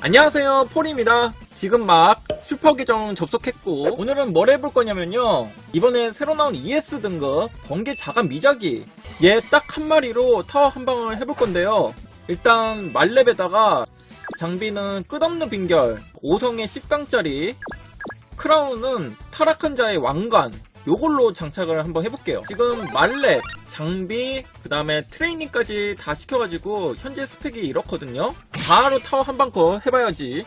안녕하세요 폴입니다. 지금 막 슈퍼 계정 접속했고 오늘은 뭘 해볼 거냐면요. 이번에 새로 나온 ES 등급 번개 자간 미자기 얘 딱 한 마리로 타워 한 방을 해볼 건데요. 일단 말렙에다가 장비는 끝없는 빙결 5성의 10강짜리 크라운은 타락한 자의 왕관 요걸로 장착을 한번 해볼게요. 지금 말렙 장비 그 다음에 트레이닝까지 다 시켜가지고 현재 스펙이 이렇거든요 바로 타워 한방커 해봐야지.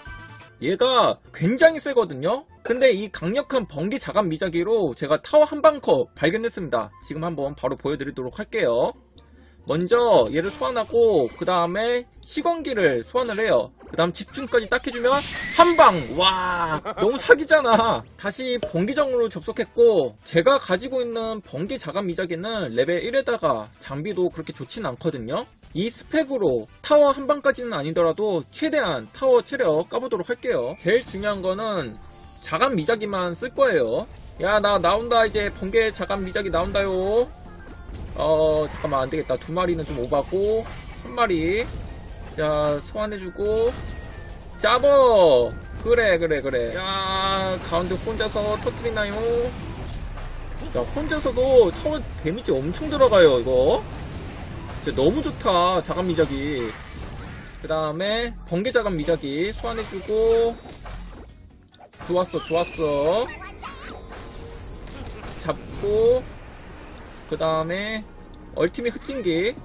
얘가 굉장히 세거든요? 근데 이 강력한 번개 자간 미자기로 제가 타워 한 방커 발견했습니다. 지금 한번 바로 보여드리도록 할게요. 먼저 얘를 소환하고 그 다음에 시건기를 소환을 해요. 그 다음 집중까지 딱 해주면 한방. 와 너무 사기잖아. 다시 번개정으로 접속했고 제가 가지고 있는 번개 자간 미자기는 레벨 1에다가 장비도 그렇게 좋지는 않거든요 이 스펙으로 타워 한 방까지는 아니더라도 최대한 타워 체력 까보도록 할게요. 제일 중요한 거는 자간 미자기만 쓸 거예요. 야 나 나온다. 이제 번개 자간 미자기 나온다요. 어 잠깐만. 안 되겠다. 두 마리는 좀 오바고 한 마리. 자 소환해주고. 잡어! 그래 그래 그래. 야 가운데 혼자서 터트리나요? 야 혼자서도 타워 데미지 엄청 들어가요 이거 진짜 너무 좋다 자간 미자기. 그 다음에 번개 자간 미자기 소환해주고. 좋았어 좋았어. 잡고. 그 다음에 얼티밋 흑진기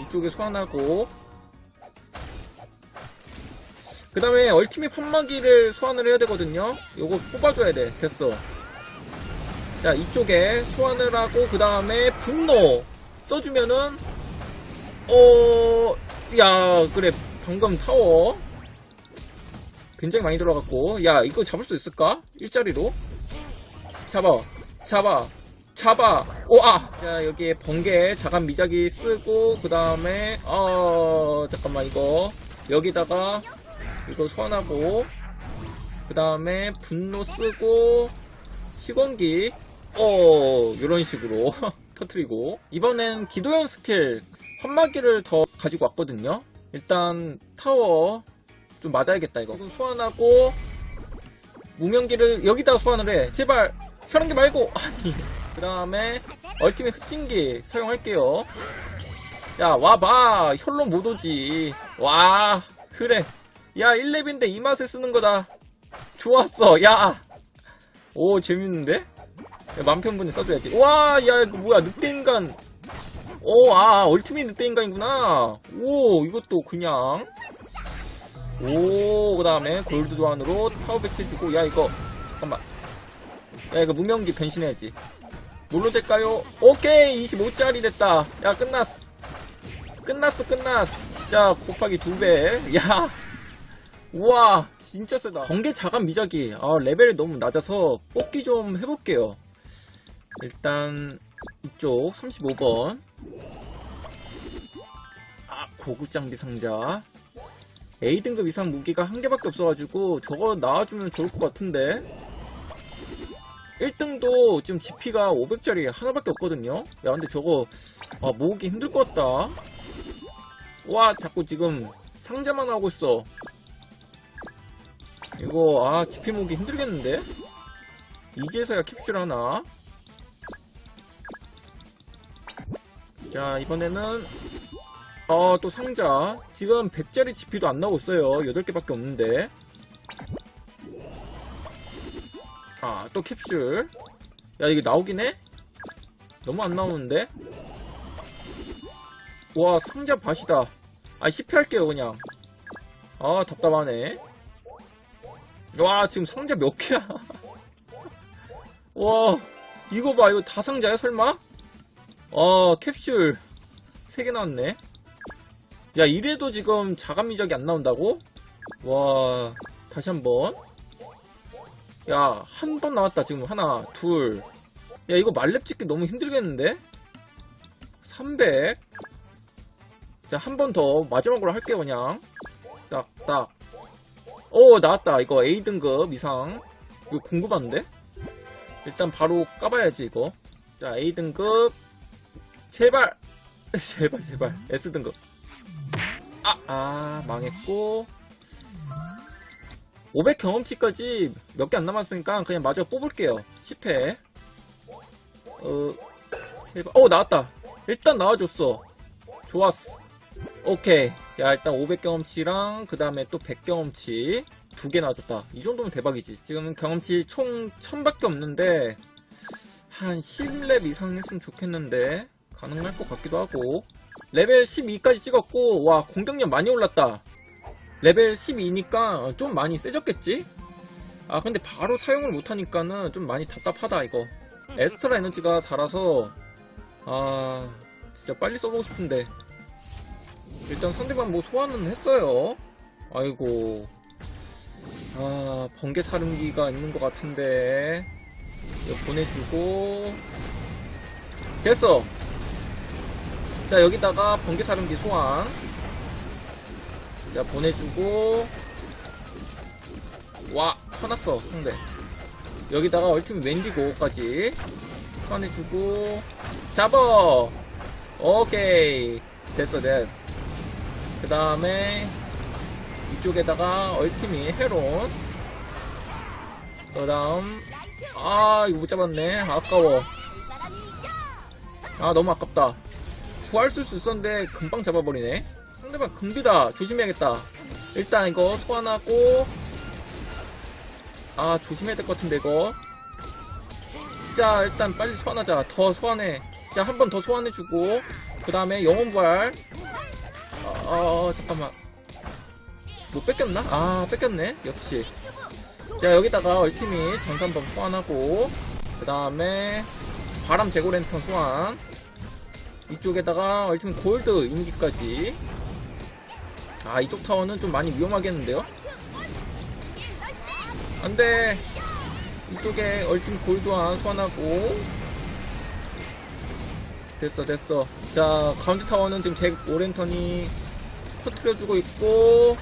이쪽에 소환하고. 그 다음에 얼티밋 판마기를 소환을 해야 되거든요. 요거 뽑아줘야 돼. 됐어. 자 이쪽에 소환을 하고 그 다음에 분노 써주면은 어 야 그래 방금 타워. 굉장히 많이 들어갔고. 야 이거 잡을 수 있을까? 일자리로? 잡아 잡아 잡아. 오 아! 자 여기에 번개 자간 미자기 쓰고 그 다음에 어 잠깐만 이거. 여기다가 이거 소환하고 그 다음에 분노 쓰고 시건기. 어 이런 식으로 터트리고. 이번엔 기도형 스킬 환마기를 더 가지고 왔거든요. 일단 타워 좀 맞아야겠다 이거. 지금 소환하고 무명기를 여기다가 소환을 해. 제발 혈안기 말고. 아니 그 다음에 얼티밋 흑진기 사용할게요. 야 와봐. 혈로 못 오지. 와 그래. 야 1렙인데 이 맛에 쓰는 거다. 좋았어. 야 오 재밌는데? 야, 맘편분에 써줘야지. 와 야 이거 뭐야. 늑대인간 오 아 얼티밋 늑대인간이구나 오 이것도 그냥 오, 그 다음에 골드 도안으로 파워 배치해주고, 야, 이거, 잠깐만. 야, 이거 무명기 변신해야지. 뭘로 될까요? 오케이! 25짜리 됐다. 야, 끝났어. 끝났어, 끝났어. 자, 곱하기 2배. 야. 우와, 진짜 세다. 번개 자간 미자기. 아, 레벨이 너무 낮아서 뽑기 좀 해볼게요. 일단, 이쪽 35번. 아, 고급 장비 상자. A등급 이상 무기가 한 개밖에 없어가지고 저거 나와주면 좋을 것 같은데. 1등도 지금 GP가 500짜리 하나밖에 없거든요. 야 근데 저거 아, 모으기 힘들 것 같다. 와 자꾸 지금 상자만 하고 있어. 이거 아 GP 모으기 힘들겠는데? 이제서야 캡슐 하나 자 이번에는 어, 또 상자. 지금 100짜리 GP도 안 나오고 있어요. 8개밖에 없는데. 아, 또 캡슐. 야, 이게 나오긴 해? 너무 안 나오는데? 와, 상자 밭이다. 아, 10회 할게요, 그냥. 아, 답답하네. 와, 지금 상자 몇 개야? 와, 이거 봐. 이거 다 상자야, 설마? 아, 캡슐. 3개 나왔네. 야 이래도 지금 자간 미적이 안 나온다고? 와 다시 한번 야 한 번 나왔다 지금 하나 둘 야 이거 말렙 찍기 너무 힘들겠는데? 300 자 한 번 더 마지막으로 할게요 그냥 딱 딱 오 나왔다 이거 A등급 이상 이거 궁금한데? 일단 바로 까봐야지 이거 자 A등급 제발 제발 제발 S등급 아, 아, 망했고. 500 경험치까지 몇 개 안 남았으니까 그냥 마저 뽑을게요. 10회. 어, 제발. 어, 나왔다. 일단 나와줬어. 좋았어. 오케이. 야, 일단 500 경험치랑 그 다음에 또 100 경험치 두 개 나와줬다. 이 정도면 대박이지. 지금 경험치 총 1000밖에 없는데 한 10렙 이상 했으면 좋겠는데 가능할 것 같기도 하고. 레벨 12까지 찍었고 와 공격력 많이 올랐다. 레벨 12니까 좀 많이 세졌겠지? 아 근데 바로 사용을 못하니까는 좀 많이 답답하다 이거. 에스트라 에너지가 자라서 아 진짜 빨리 써보고 싶은데. 일단 상대방 뭐 소환은 했어요. 아이고. 아 번개 사름기가 있는 것 같은데. 이거 보내주고. 됐어 자 여기다가 번개 사름기 소환. 자 보내주고. 와 화났어 상대. 여기다가 얼티밋 웬디고까지. 소환해주고. 잡어! 오케이. 됐어 됐어. 그 다음에 이쪽에다가 얼티밋 헤론 그 다음 아 이거 못 잡았네. 아까워. 아 너무 아깝다 부활 쓸 수 있었는데 금방 잡아버리네. 상대방 금비다. 조심해야겠다. 일단 이거 소환하고. 아 조심해야 될 것 같은데 이거. 자 일단 빨리 소환하자. 더 소환해. 자 한 번 더 소환해주고 그 다음에 영혼 부활. 어, 어 잠깐만. 뭐 뺏겼나? 아 뺏겼네. 역시. 자 여기다가 얼티밋 전산범 소환하고 그 다음에 바람 제고 랜턴 소환 이쪽에다가 얼티밋 골드 인기까지. 아 이쪽 타워는 좀 많이 위험하겠는데요? 안돼. 이쪽에 얼티밋 골드한 소환하고. 됐어 됐어. 자 가운데 타워는 지금 잭 오랜턴이 터트려주고 있고.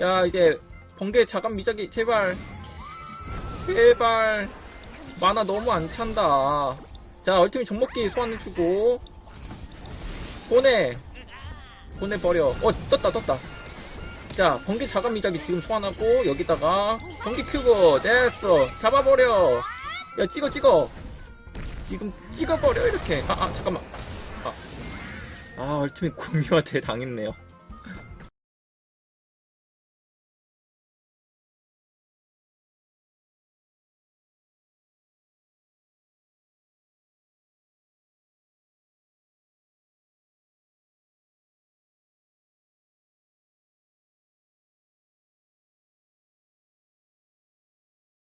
야 이제 번개 자간 미자기 제발. 제발. 만화 너무 안 찬다 자 얼티밋 종목기 소환해주고 보내 보내버려. 어 떴다 떴다. 자 번개 자간 미자기 지금 소환하고 여기다가 번개 큐브. 됐어. 잡아버려. 야 찍어 찍어. 지금 찍어버려 이렇게. 아, 아 잠깐만. 아, 아 얼티밋 구미한테 당했네요